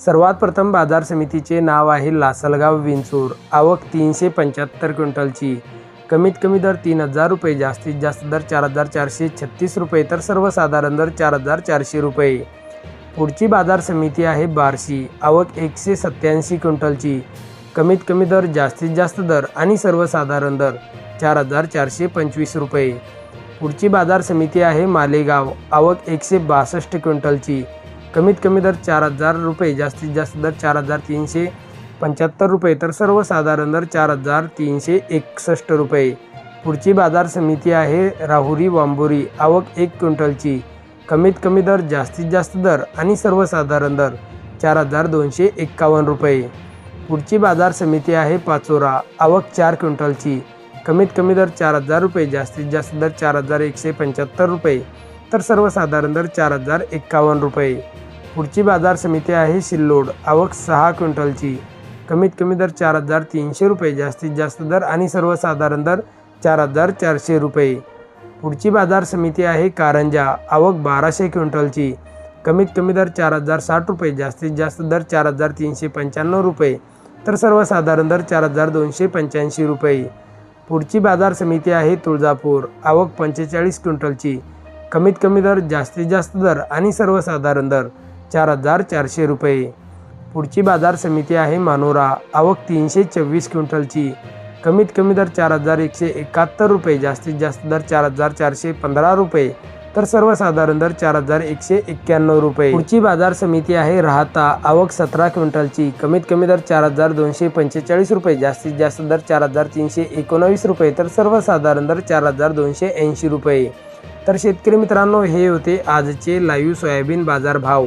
सर्वात प्रथम बाजार समितीचे नाव आहे लासलगाव विंचूर. आवक तीनशे पंच्याहत्तर क्विंटलची. कमीत कमी दर तीन हजार रुपये जास्तीत जास्त दर चार हजार चारशे छत्तीस रुपये तर सर्वसाधारण दर चार हजार चारशे रुपये. पुढची बाजार समिती आहे बार्शी. आवक एकशे सत्याऐंशी क्विंटलची. कमीत कमी दर जास्तीत जास्त दर आणि सर्वसाधारण दर चार हजार चारशे पंचवीस रुपये. पुढची बाजार समिती आहे मालेगाव. आवक एकशे बासष्ट क्विंटलची. कमीत कमी दर चार हजार रुपये जास्तीत जास्त दर चार हजार तीनशे पंच्याहत्तर रुपये तर सर्वसाधारण दर चार हजार तीनशे एकसष्ट रुपये. पुढची बाजार समिती आहे राहुरी वांबोरी आवक एक क्विंटलची. कमीत कमी दर जास्तीत जास्त दर आणि सर्वसाधारण दर चार हजार दोनशे एक्कावन्न रुपये. पुढची बाजार समिती आहे पाचोरा आवक चार क्विंटलची. कमीत कमी दर चार हजार रुपये जास्तीत जास्त दर चार हजार एकशे पंच्याहत्तर रुपये तर सर्वसाधारण दर चार हजार एक्कावन्न रुपये. पुढची बाजार समिती आहे सिल्लोड आवक सहा क्विंटलची. कमीत कमी दर चार हजार तीनशे रुपये जास्तीत जास्त दर आणि सर्वसाधारण दर चार हजार चारशे रुपये. पुढची बाजार समिती आहे कारंजा. आवक बाराशे क्विंटलची. कमीत कमी दर चार हजार साठ रुपये जास्तीत जास्त दर चार हजार तीनशे पंच्याण्णव रुपये. तर सर्वसाधारण दर चार हजार दोनशे पंच्याऐंशी रुपये. पुढची बाजार समिती आहे तुळजापूर. आवक पंचेचाळीस क्विंटलची. कमीत कमी दर जास्तीत जास्त दर आणि सर्वसाधारण दर. चार हजार चारशे रुपये. पुढची बाजार समिती आहे मानोरा. आवक तीनशे चोवीस क्विंटलची. कमीत कमी दर चार हजार एकशे एकाहत्तर रुपये जास्तीत जास्त दर चार हजार चारशे पंधरा रुपये तर सर्वसाधारण दर चार हजार एकशे एक्क्याण्णव रुपये. पुढची बाजार समिती आहे राहता. आवक सतरा क्विंटलची. कमीत कमी दर चार हजार दोनशे पंचेचाळीस रुपये जास्तीत जास्त दर चार हजार तीनशे एकोणावीस रुपये तर सर्वसाधारण दर चार हजार दोनशे ऐंशी रुपये. तर शेतकरी मित्रांनो हे होते आजचे लाईव्ह सोयाबीन बाजार भाव